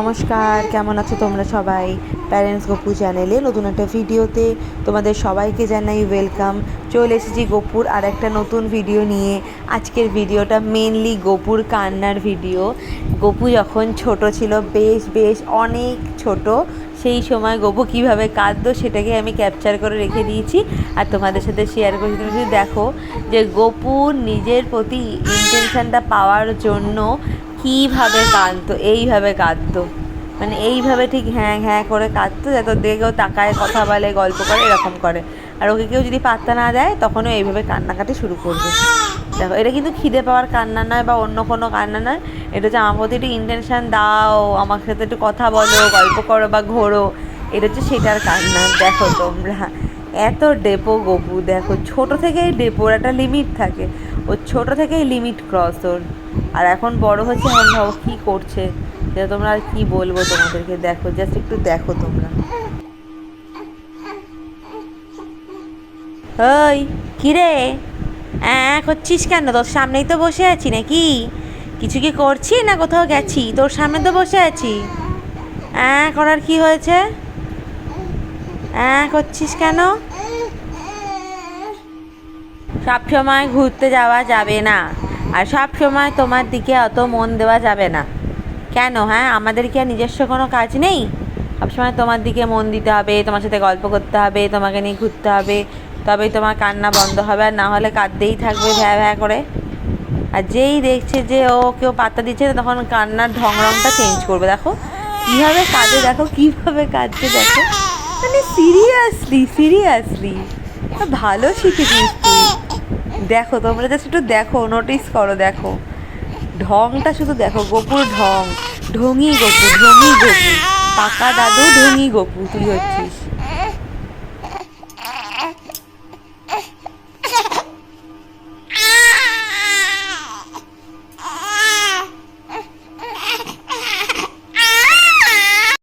নমস্কার, কেমন আছো তোমরা সবাই? প্যারেন্টস গপু চ্যানেলে নতুন একটা ভিডিওতে তোমাদের সবাইকে জানাই ওয়েলকাম চলে এসেছি গপুর আর একটা নতুন ভিডিও নিয়ে। আজকের ভিডিওটা মেনলি গপুর কান্নার ভিডিও গপু যখন ছোট ছিল, বেশ বেশ অনেক ছোট, সেই সময় গপু কীভাবে কাঁদতো সেটাকে আমি ক্যাপচার করে রেখে দিয়েছি। আর তোমাদের সাথে শেয়ার করেছি তুমি যদি দেখো যে গপুর নিজের প্রতি ইন্টেনশনটা পাওয়ার জন্য কীভাবে কাঁদতো, এইভাবে কাঁদতো। মানে এইভাবে ঠিক হ্যাঁ হ্যাঁ করে কাঁদতো, যাতে দেখেও তাকায়, কথা বলে, গল্প করে, এরকম করে। আর ওকে কেউ যদি পাত্তা না দেয়, তখনও এইভাবে কান্নাকাটি শুরু করবে। দেখো, এটা কিন্তু খিদে পাওয়ার কান্না নয় বা অন্য কোনো কান্না নয়। এটা হচ্ছে আমার প্রতি একটু ইন্টেনশন দাও, আমার সাথে একটু কথা বলো, গল্প করো বা ঘোরো। এটা হচ্ছে সেটার কান্না। দেখো তোমরা এত ডেপো গপু, দেখো ছোট থেকেই ডেপোর একটা লিমিট থাকে। ও ছোট থেকেই লিমিট ক্রস ওর। আর এখন বড় হচ্ছে, এখন ভাবো কী করছে? যে তোমরা আর কী বলব তোমাদেরকে? দেখো জাস্ট একটু দেখো তোমরা। ওই, কিরে? হ্যাঁ করছিস কেন? তোর সামনেই তো বসে আছি নাকি? কিছু কি করছি না কোথাও গেছি তোর সামনে তো বসে আছি। হ্যাঁ করার কি হয়েছে? করছিস কেন? সব সময় ঘুরতে যাওয়া যাবে না। আর সব সময় তোমার দিকে অত মন দেওয়া যাবে না। কেন হ্যাঁ? আমাদের কি আর নিজস্ব কোনো কাজ নেই? সবসময় তোমার দিকে মন দিতে হবে, তোমার সাথে গল্প করতে হবে, তোমাকে নিয়ে ঘুরতে হবে, তবেই তোমার কান্না বন্ধ হবে, আর না হলে কাঁদতেই থাকবে ভ্যা ভ্যা করে। আর যেই দেখছে যে ও কেউ পাত্তা দিচ্ছে তখন কান্নার ঢং রংটা চেঞ্জ করবে। দেখো, কীভাবে কাঁদে, দেখো, কীভাবে কাঁদছে, দেখো। মানে সিরিয়াসলি সিরিয়াসলি ভালো শিখেছিস তুই। দেখো, তোমরা জাস্ট একটু দেখো নোটিস করো, দেখো। ঢংটা শুধু দেখো, গোপুর ঢং। ঢঙি গোপু ঢঙি গোপু। পাকা দাদু, ঢঙি গোপু, তুই হচ্ছিস।